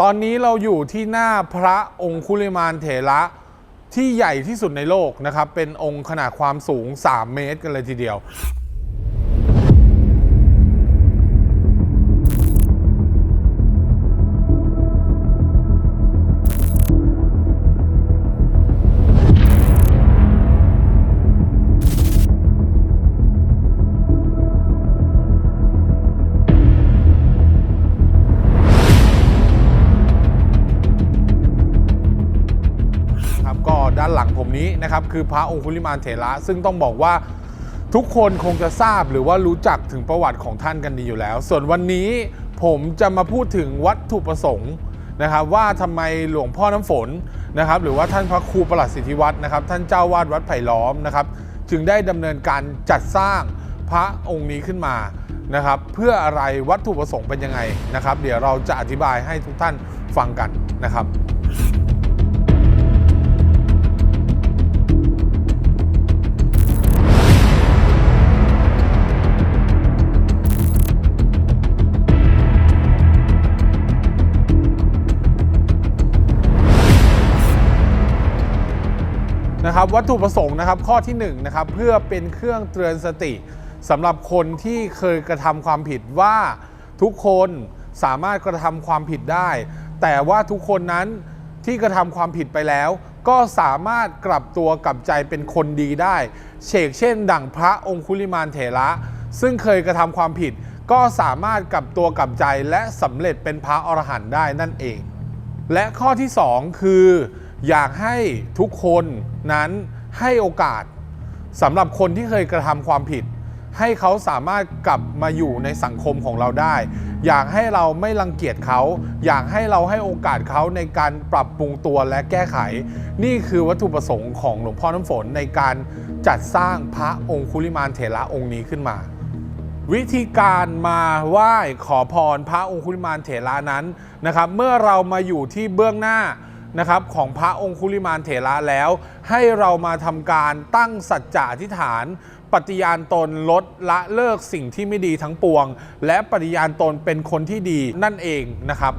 ตอนนี้เราอยู่ที่หน้าพระองคุลิมานเถระที่ใหญ่ที่สุดในโลกนะครับ เป็นองค์ขนาดความสูง 3 เมตรกันเลยทีเดียว ด้านหลังผมนี้นะครับคือพระองคุลิมานเถระซึ่งต้องบอกว่าทุกคนคงจะทราบหรือว่ารู้จักถึงประวัติของท่านกันดีอยู่แล้ว ส่วนวันนี้ผมจะมาพูดถึงวัตถุประสงค์นะครับว่าทำไมหลวงพ่อน้ำฝนนะครับหรือว่าท่านพระครูประหลัดสิทธิวัฒน์นะครับท่านเจ้าวาดวัดไผ่ล้อมนะครับจึงได้ดำเนินการจัดสร้างพระองค์นี้ขึ้นมานะครับเพื่ออะไรวัตถุประสงค์เป็นยังไงนะครับ เดี๋ยวเราจะอธิบายให้ทุกท่านฟังกันนะครับ นะครับวัตถุประสงค์นะครับข้อที่1นงนะครับเพื่อเป็นเครื่องเตือนสติสำหรับคนที่เคยกระทำความผิดว่าทุกคนสามารถกระทำความผิดได้ แต่ว่าทุกคนนั้นที่กระทำความผิดไปแล้ว ก็สามารถกลับตัวกลับใจเป็นคนดีได้เชกเช่น ดั่งพระองคุลิมานเถระ ซึ่งเคยกระทำความผิด ก็สามารถกลับตัวกลับใจและสำเร็จเป็นพระอรหันต์ได้นั่นเอง และข้อที่ 2 คือ อยากให้ทุกคนนั้นให้โอกาสสำหรับคนที่เคยกระทำความผิด ให้เขาสามารถกลับมาอยู่ในสังคมของเราได้ อยากให้เราไม่รังเกียจเขา อยากให้เราให้โอกาสเขาในการปรับปรุงตัวและแก้ไข นี่คือวัตถุประสงค์ของหลวงพ่อน้ำฝนในการจัดสร้างพระองคุลิมานเถระองค์นี้ขึ้นมา วิธีการมาไหว้ขอพรพระองคุลิมานเถระนั้นนะครับ เมื่อเรามาอยู่ที่เบื้องหน้า นะครับของพระองคุลิมานเถระแล้ว ให้เรามาทำการตั้งสัจจะอธิษฐาน ปฏิญาณตนลดละเลิกสิ่งที่ไม่ดีทั้งปวง และปฏิญาณตนเป็นคนที่ดีนั่นเองนะครับ